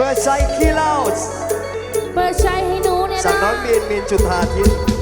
เบอใช้ขี้เหล้า เปิดใจให้หนูเนี่ยจากน้อนะ งมีนมีนจุธาทิพย์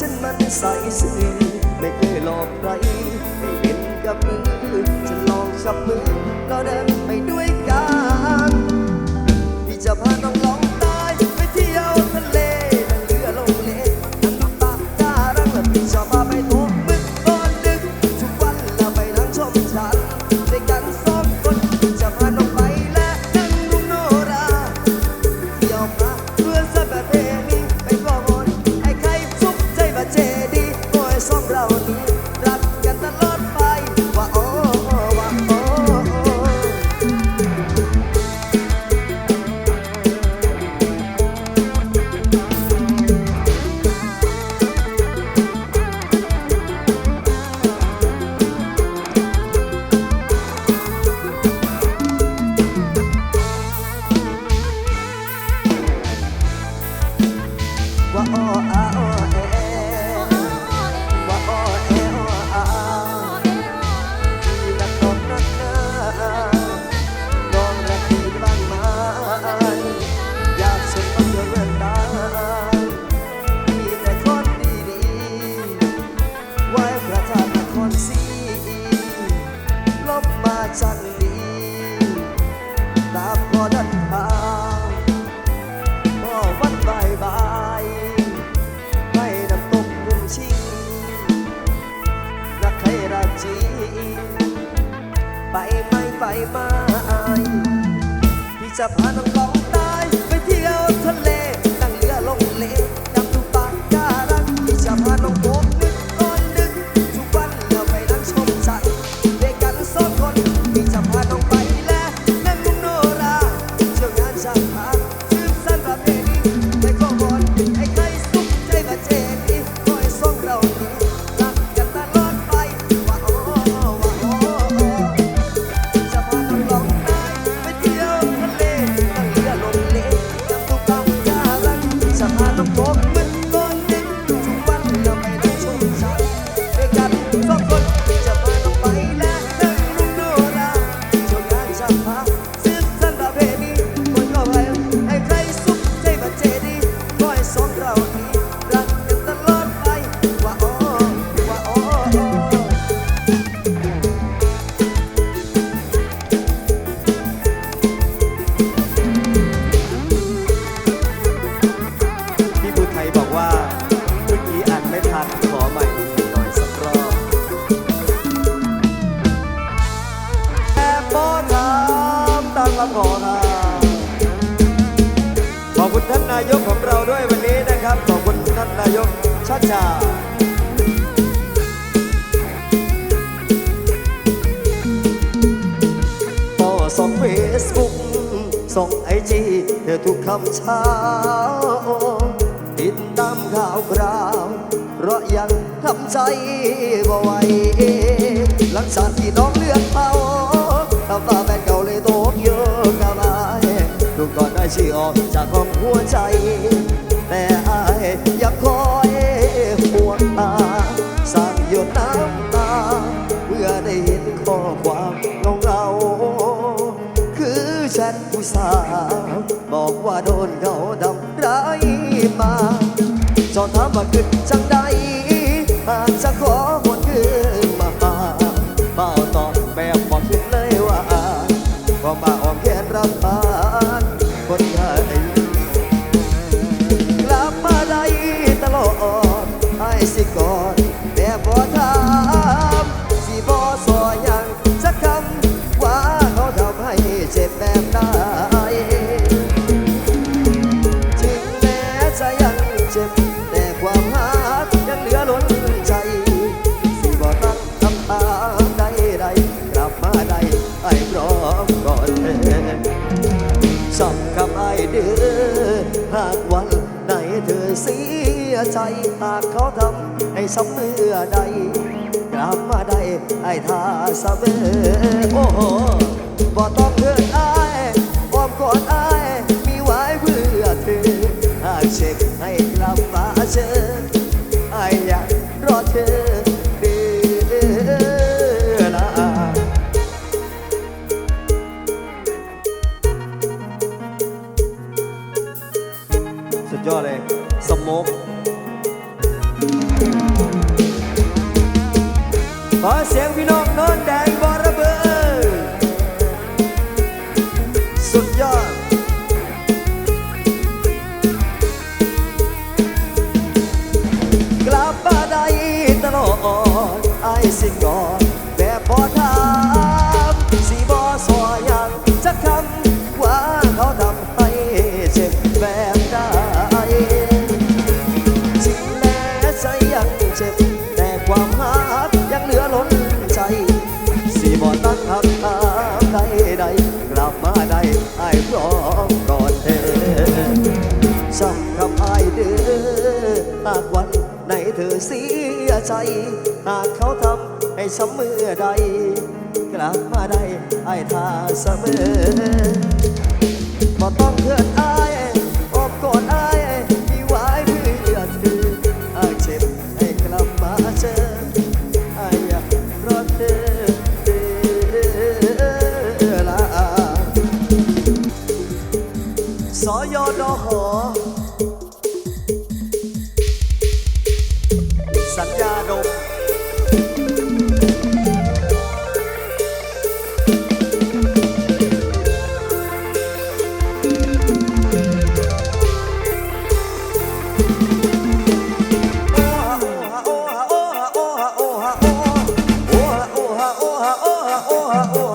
ฉันมันใสซื่อไม่เคยหลอกใครไม่เห็นกับมือจะลองจับมือเราเดินไปด้วยกันที่จะพาน้อง สะพาน só pra. ใจบ่ไหวหลังจากที่น้องเลือกเผาทำตาแฟนเก่าเลยโตกเยอะกะมาลูกก่อนได้ชื่ออกจากห้องหัวใจ แต่อายยังคอยห่วงตาสร้างหยดน้ำตาเมื่อได้เห็นข้อความเงาเงาคือฉันผู้สาวบอกว่าโดนเขาดำร้ายมาจอนถามว่าขึ้นจัง สำเมื่อใดกลับมาได้ไอ้ท่าเสมอโอ้โหบ่ต้องเพื่อนอ้อมกอดไอามีไว้เพื่อเธอหากเช็คให้กลับมาเจอไอ้อยากรอเธอสุดยอดเลยสมมก ขอเสียงพี่น้อง เสียใจ หากเขาทำให้ช้ำเมื่อใด กลับมาได้ไอ้ท่าเสมอมาต้องเพื่อน oh, oh. oh.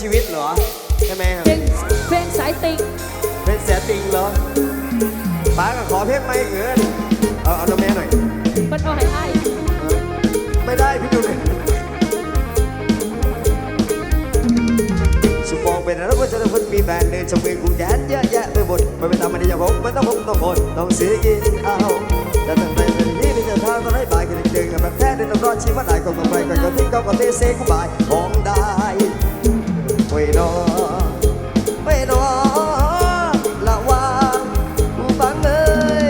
ชีวิตเหรอ ใช่ไหมครับเพลงเพลงสายติงเป็นเสียติงเหรอป้าก็ขอเพลงไม่เกินเอาเอาน้ำแม่หน่อย มันเอาให้อ้ายไม่ได้พี่ดูเลยสมองเป็นแล้วก็จะได้คนมีแฟนเดินชมเองกูแย่เยอะแยะไปหมดมันเป็นธรรมดาอย่างผมมันต้องผมต้องคนต้องเสียกินเอาแต่ตั้งแต่เป็นที่นี่จะทางตอนไหนบ่ายกันเดินกันแบบแท้เดินต้องรอดชีวิตได้ก็ต้องไปก่อนก็ทิ้งก็ก็เทเซกูบ่ายของได้ โอ้ยนอโอ้ยนอละวาฟังเลย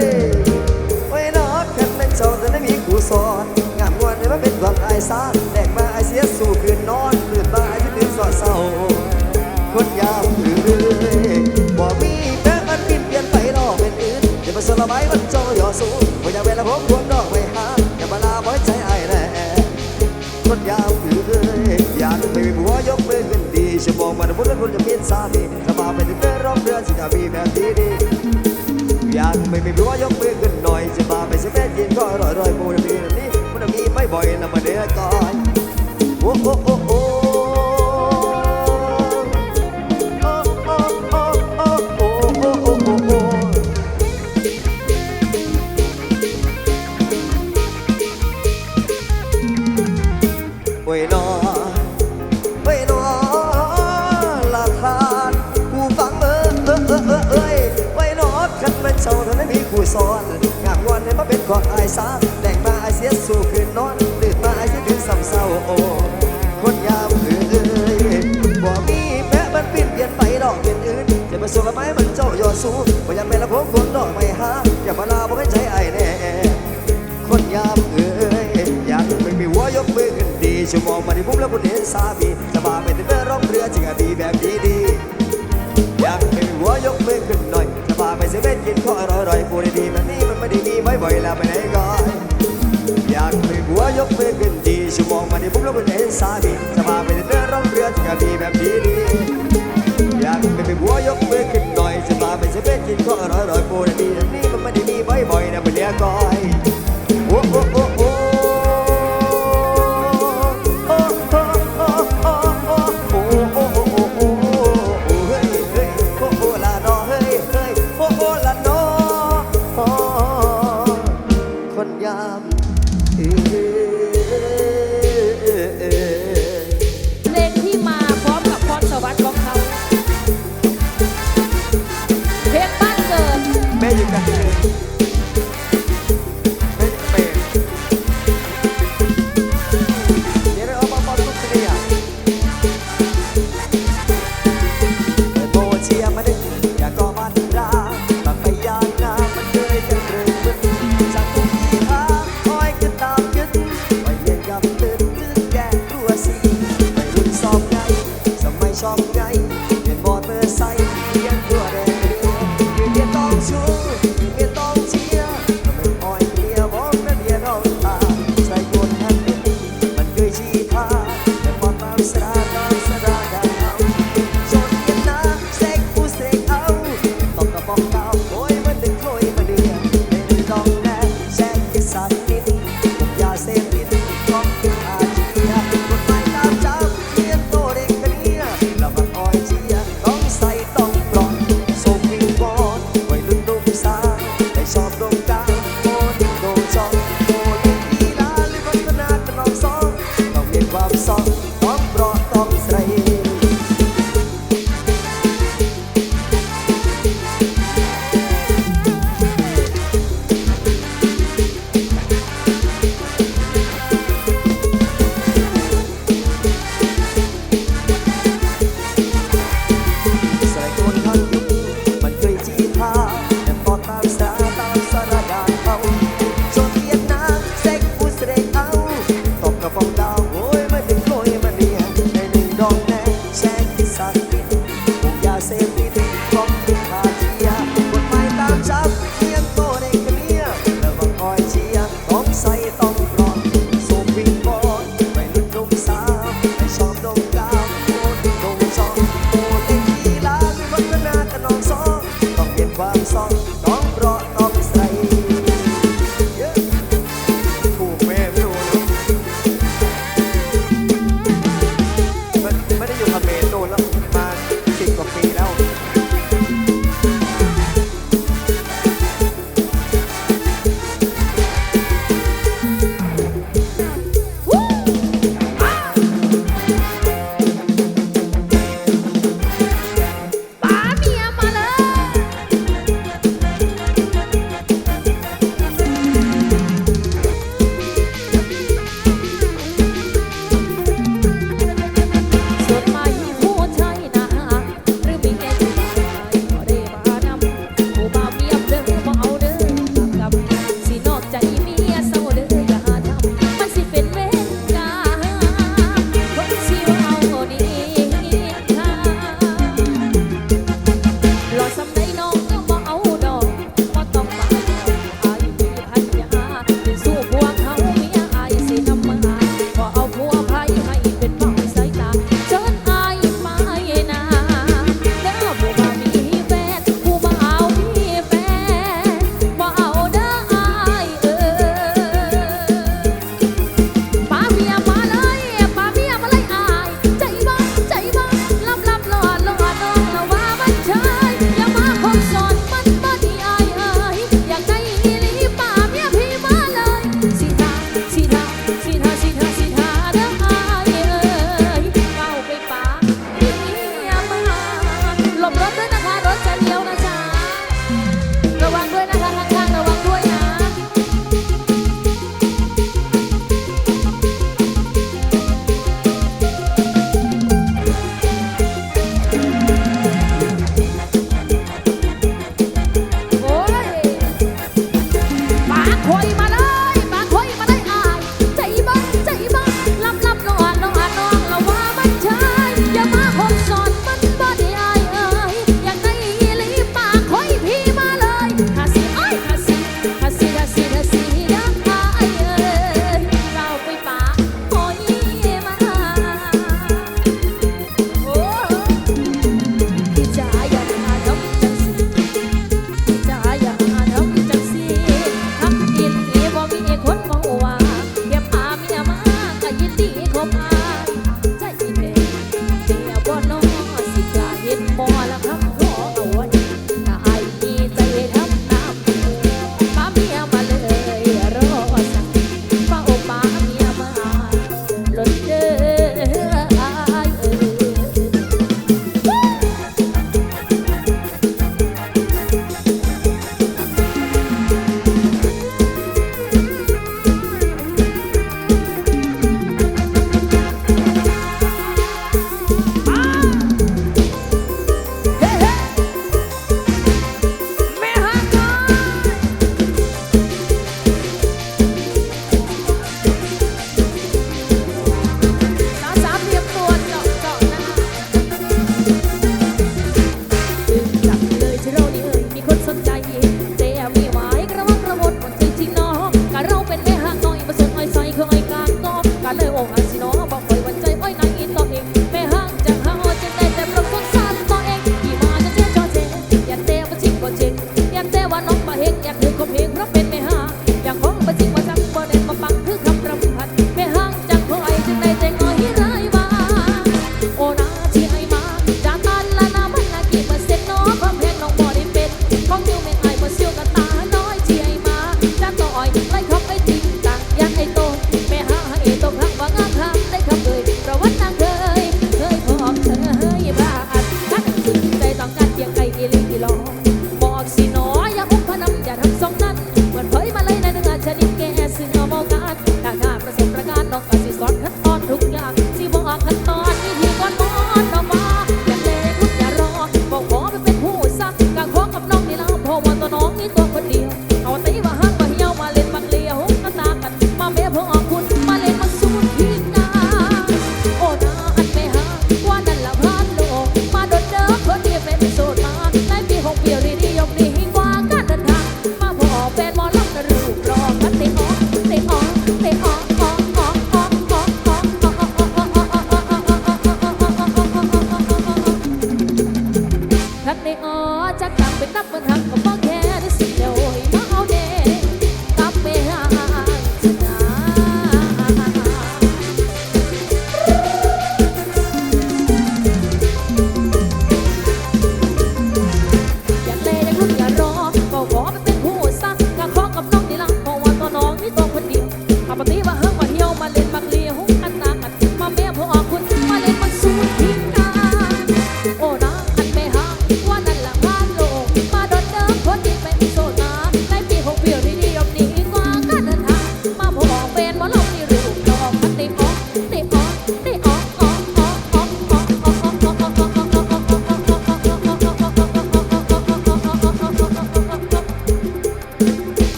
ไว้นอนกันเป็นเจ้าแต่ไม่มีกูสอนงามงวนเลยว่าเป็นความอายซาแดกมาอายเสียสู่คืนนอนตื่นมาอายที่ตื่นสอดเศร้าคนยามเอ้ยบ่มีแม้มันบินเปลี่ยนไปนอกเป็นอื่นอย่ามาสละไม้มันโจย่อสูงบ่อย่าเวลาผมคว ขึ้นดีชั่วโมงมันบุญแล้วคุณจะมีสามีถ้ามาเป็นเพื่อนรอบเดือนสิจะมีแบบนี้ดีอยากไม่มีรั้วยกมือ วันให้มาเป็นของอายสาแต่งมาอายเสียสู่คืนนอนตื่นมาอายจะดึงซ้ำเศร้าโอ้คนยามเอ้ยบ่มีแม้มันเปลี่ยนเปลี่ยนไปดอกเป็นอื่นจะมาส่งละไม้มันเจ้ายอดสูงบ่อยากเป็นละพงคนดอกไม่หาอย่ามาลาบ่ให้ใจไอ้แน่คนยามเอ้ยอยากไม่มีหัวยกมือขึ้นดีชั่วโมงมาที่พุ่มแล้วคุณเห็นสามีจะมาไปถึงเรือร่องเรือจริงอะดีแบบดีดีอยากไม่มีหัวยกมือขึ้นหน่อยจะมาไปเซเว่นกินข้าวอร่อยๆพูดดีๆแบบนี้ là bên ấy gọi Nhạc về gua dốc về gần đi Chú mong mà đi bốc lúc đến xa đi Xa mà về đến nơi rong rượt Cả đi bẹp đi đi Nhạc về gua dốc về gần nói Xa mà về sẽ biết chính có rồi rồi Cô đã đi đến đi Mà đi đi bấy bồi nè mình đeo con Rockstar.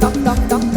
dum dum dum